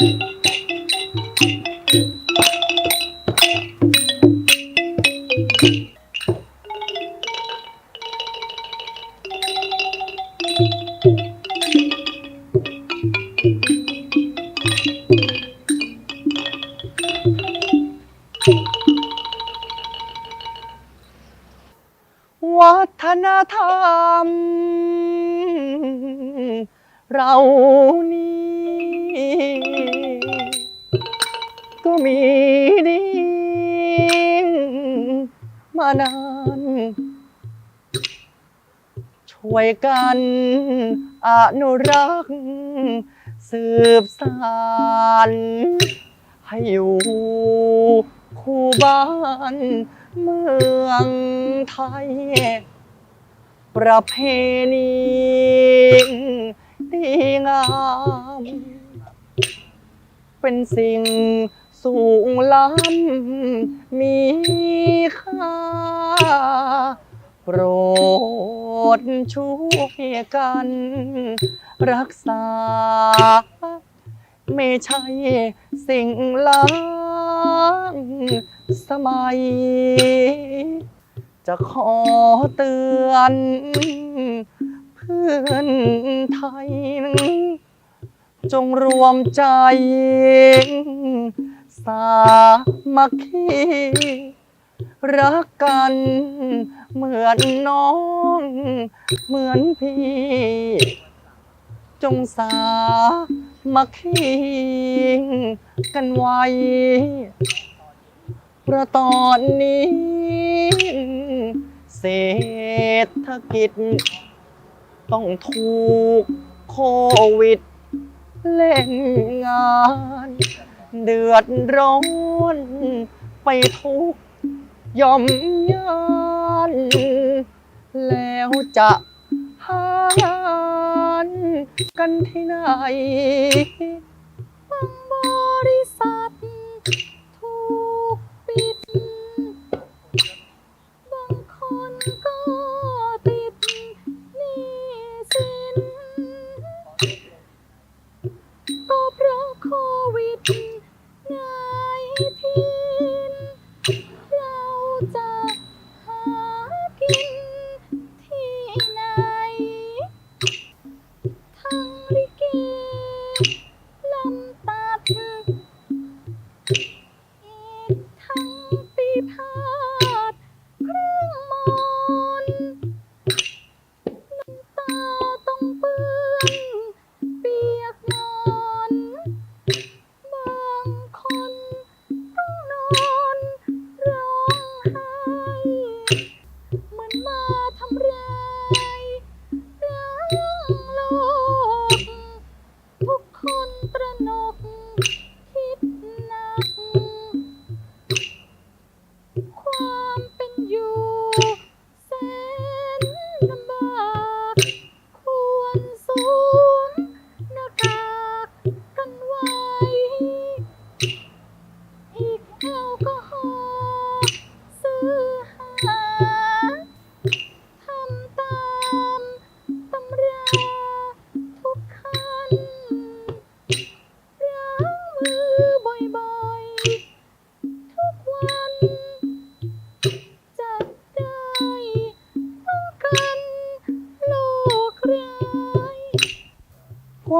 วัฒนธรรม เรานี้ ก็มีดีมานาน ช่วยกันอนุรักษ์ สืบสานให้อยู่คู่บ้านเมืองไทย ประเพณีดีงาม เป็นสิ่งสูงล้ำมีค่า โปรดช่วยกัน รักษา ไม่ใช่สิ่งล้างสมัย จะขอเตือน เพื่อนไทย จงรวมใจ สามัคคีรักกัน เหมือนน้อง เหมือนพี่ จงสามัคคีกันไว้ เพราะตอนนี้ เศรษฐกิจ ต้องถูกโควิด เล่นงาน เดือดร้อนไปทุกย่อมยานแล้วจะหานกันที่ไหนบางบริ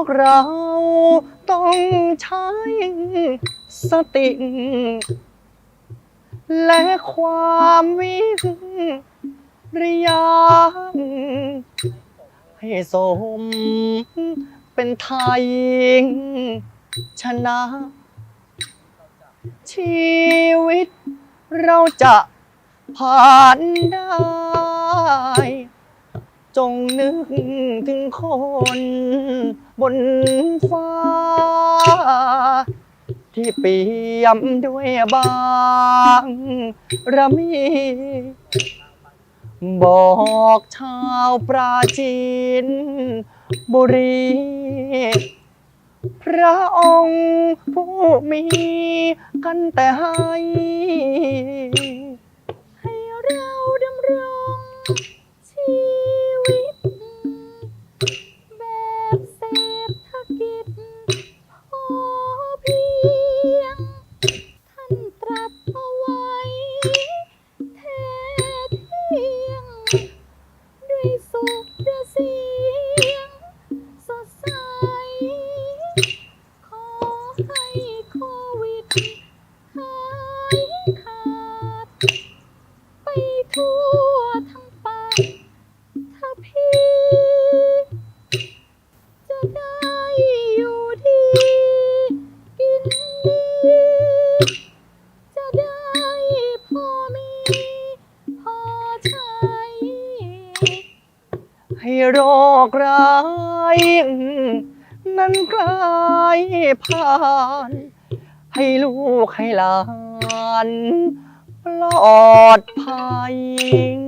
วกเราต้องใช้สติ และความวิริยะให้สมเป็นไทยชนะ ชีวิตเราจะผ่านได้ จงนึกถึงคนบนฟ้า ที่เปี่ยมด้วยบางระมี บอกชาวปราจีนบุรี พระองค์ผู้มีกันแต่ให้ ให้เรา แโรคร้าย นั้นกลายผ่าน ให้ลูกให้หลานปลอดภัย